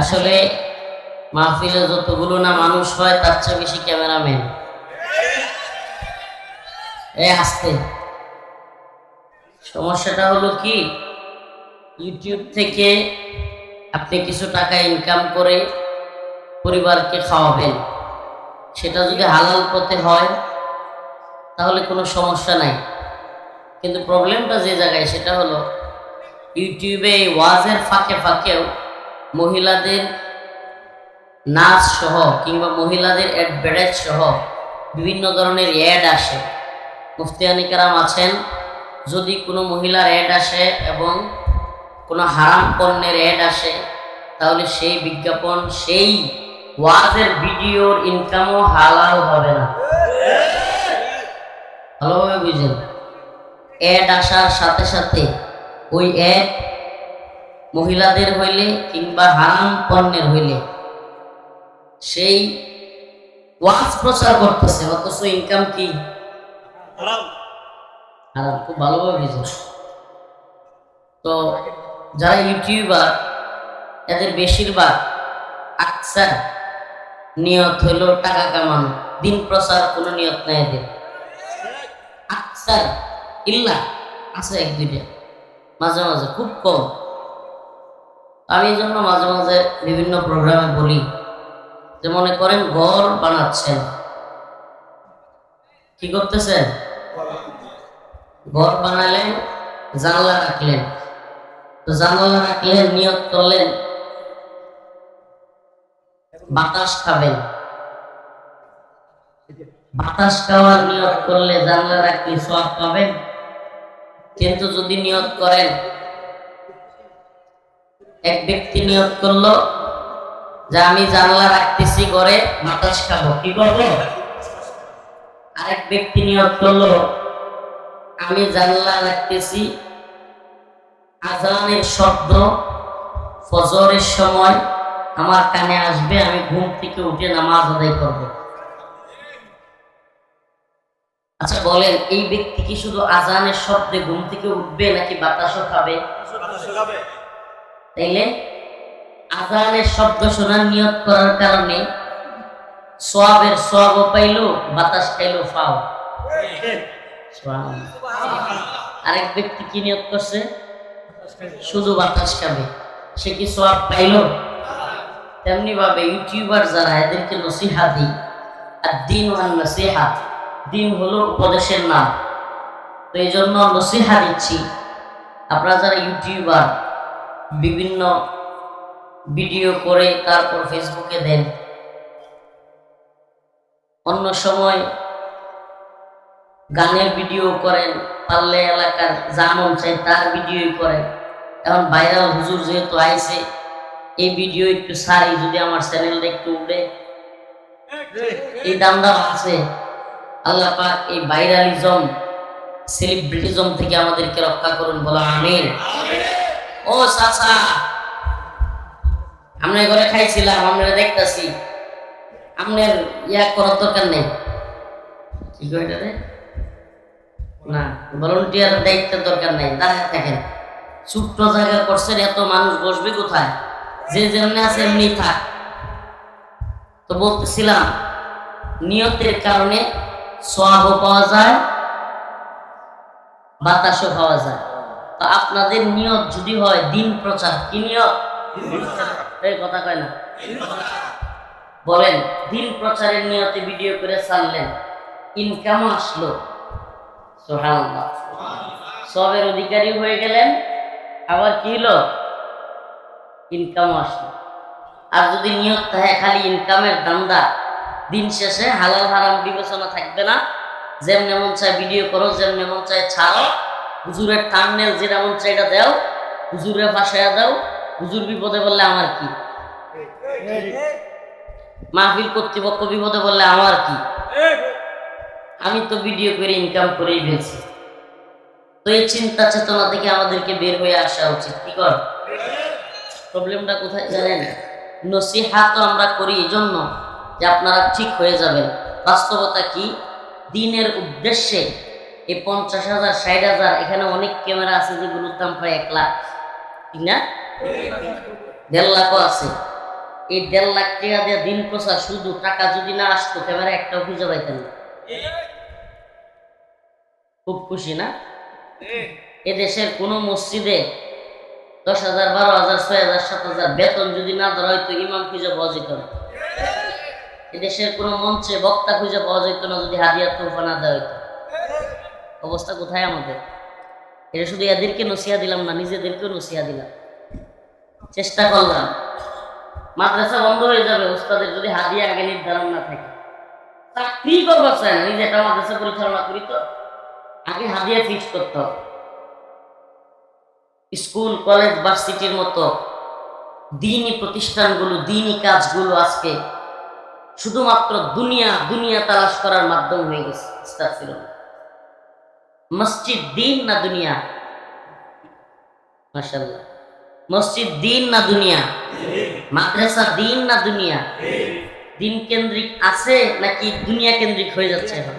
আসলে মাহফিলে যতগুলো না মানুষ হয়, তার চেয়ে বেশি ক্যামেরাম্যান। এ আসতে সমস্যাটা হলো কি ইউটিউব থেকে আপনি কিছু টাকা ইনকাম করে পরিবারকে খাওয়াবেন। সেটা যদি হালাল পথে হয়, তাহলে কোনো সমস্যা নাই। কিন্তু প্রবলেমটা যে জায়গায়, সেটা হলো ইউটিউবে ওয়াজের ফাঁকে ফাঁকেও মহিলাদের নাচ সহ কিংবা মহিলাদের অ্যাডভার্টাইজ সহ বিভিন্ন ধরনের অ্যাড আসে। মুফতিয়ানিকারাম আছেন। যদি কোনো মহিলার অ্যাড আসে এবং কোনো হারাম পণ্যের অ্যাড আসে, তাহলে সেই বিজ্ঞাপন, সেই ওয়াজের ভিডিওর ইনকামও হালাল হবে না। ভালোভাবে বুঝেন। অ্যাড আসার সাথে সাথে ওই অ্যাড মহিলাদের হইলে কিংবা হারাম পণ্যের হইলে সেই ওয়াজ প্রচার করতেছে অথচ ইনকাম কি? হারাম। খুব ভালোভাবে বুঝেন তো যারা ইউটিউবার এদের বেশিরভাগ আকসার নিয়ত হইল টাকা কামানো দিন প্রচার কোনো নিয়ত নাই এদের। আকসার ইল্লা আছে এক দুইটা মাঝে মাঝে খুব কম। আমি এই জন্য মাঝে মাঝে বিভিন্ন প্রোগ্রামে বলি যে মনে করেন ঘর বানাচ্ছেন। কি করতেছেন? ঘর বানালেন, জানলা রাখলেন। তো জানলা রাখলেন নিয়ত করলেন, বাতাস খাবেন। বাতাস খাওয়ার নিয়ত করলে জানলা রাখলে সব পাবেন। কিন্তু যদি নিয়ত করেন এক ব্যক্তি নিয়োগ করল, যে আমি জানলা রাখতেছি, ঘরে বাতাস খাব। কি করব? আরেক ব্যক্তি নিয়ত করল, আমি জানলা রাখতেছি, আজানের শব্দ, ফজরের সময় আমার কানে আসবে, আমি ঘুম থেকে উঠে নামাজ আদায় করব। আচ্ছা বলেন, এই ব্যক্তি কি শুধু আজানের শব্দে ঘুম থেকে উঠবে নাকি বাতাসও খাবে। তাইলে আজানের শব্দ শোনার নিয়ত করার কারণে সোয়াবের সোয়াবও পাইলো, বাতাস খাইলো, ফাও। আরেক ব্যক্তি কি নিয়ত করছে? শুধু বাতাস খাবে। সে কি সোয়াব পাইলো? তেমনি ভাবে ইউটিউবার যারা, এদেরকে নসিহা দিই। আর দিন ওয়ান নসিহা। দিন হলো উপদেশের নাম। তো এই জন্য নসিহা দিচ্ছি। আপনারা যারা ইউটিউবার বিভিন্ন ভিডিও করে তারপর ফেসবুকে দেন। অন্য সময় গানের ভিডিও করেন, পারলে এলাকার যা মন চাই তার ভিডিও করেন। এখন ভাইরাল হুজুর যেহেতু আইছে, এই ভিডিও একটু সারি, যদি আমার চ্যানেলটা একটু উঠে এই দামটা আছে। আল্লাহ পাক এই ভাইরালিজম সেলিব্রিটিজম থেকে আমাদেরকে রক্ষা করুন বলা আমিন। ও চাচা, আমরা ঘরে খাইছিলাম, আমরা দেখতাছি। আপনার ইয়া করার দরকার নেই। কি কয় এটা না ভলেন্টিয়ার দায়িত্বের দরকার দাঁড়ায় ছোট্ট জায়গা করছেন এত মানুষ বসবে কোথায়? যে যেমনি আছে এমনি থাক। তো বলতেছিলাম, নিয়তের কারণে সোয়াবও পাওয়া যায়, বাতাসও পাওয়া যায়। আপনাদের নিয়ত যদি হয় দিন প্রচার। কি নিয়ত? এই কথা কয় না। বলেন দিন প্রচারের নিয়তে ভিডিও করে ছাড়লেন। ইনকাম আসলো? সবের অধিকারী হয়ে গেলেন। আবার কি হলো? ইনকাম আসলো। আর যদি নিয়ত থাকে খালি ইনকামের দান্দা দিন শেষে হালাল হারাম বিবেচনা থাকবে না। যেমন মন চায় ভিডিও করো যেমন মন চায় ছাড়ো। হুজুরের টার্নেল যেটা মন এটা দাও হুজুরের ফাঁসাইয়া দাও, হুজুর বিপদে বললে আমার কি? মাহফিল কর্তৃপক্ষ বিপদে বললে আমার কি? আমি তো ভিডিও করে ইনকাম করেই ফেলছি। তো এই চিন্তা চেতনা থেকে আমাদেরকে বের হয়ে আসা উচিত, কি কর? প্রবলেমটা কোথায় জানেন? নসিহা তো আমরা করি এই জন্য যে আপনারা ঠিক হয়ে যাবেন। বাস্তবতা কি? দিনের উদ্দেশ্যে এই পঞ্চাশ হাজার, ষাট হাজার, এখানে অনেক ক্যামেরা আছে যেগুলোর দাম প্রায় এক লাখ। ঠিক না? দেড় লাখও আছে। এই দেড় লাখ টাকা দিয়ে দিন প্রচার, শুধু টাকা যদি না আসতো ক্যামেরা একটাও খুঁজে পাইতেন না। খুব খুশি না? এদেশের কোনো মসজিদে দশ হাজার, বারো হাজার, ছয় হাজার, সাত হাজার বেতন যদি না ধরা হয়তো ইমাম খুঁজে পাওয়া যেত না। এদেশের কোনো মঞ্চে বক্তা খুঁজে পাওয়া যেত না যদি হাদিয়া তোফা না দেওয়া হইতো। অবস্থা কোথায় আমাদের? এটা শুধু এদেরকে নসিয়া দিলাম না, নিজেদেরকেও নসিয়া দিলাম। চেষ্টা করলাম। মাদ্রাসা বন্ধ হয়ে যাবে ওস্তাদের যদি হাদিয়া আগে নির্ধারণ না থাকে। চাকরি করবার চায় না, নিজে মাদ্রাসা পরিচালনা করি তো। আগে হাদিয়া ফিক্স করতে হবে। স্কুল, কলেজ, ভার্সিটির মতো দিনই প্রতিষ্ঠানগুলো, দিনই কাজগুলো আজকে শুধুমাত্র দুনিয়া দুনিয়া তালাশ করার মাধ্যম হয়ে গেছে আস্তাগফিরুল্লাহ। মসজিদ দিন না দুনিয়া? মাশাল্লাহ মসজিদ দিন না দুনিয়া? মাদ্রাসা দিন না দুনিয়া? দিন কেন্দ্রিক আছে নাকি দুনিয়া কেন্দ্রিক হয়ে যাচ্ছে এখন?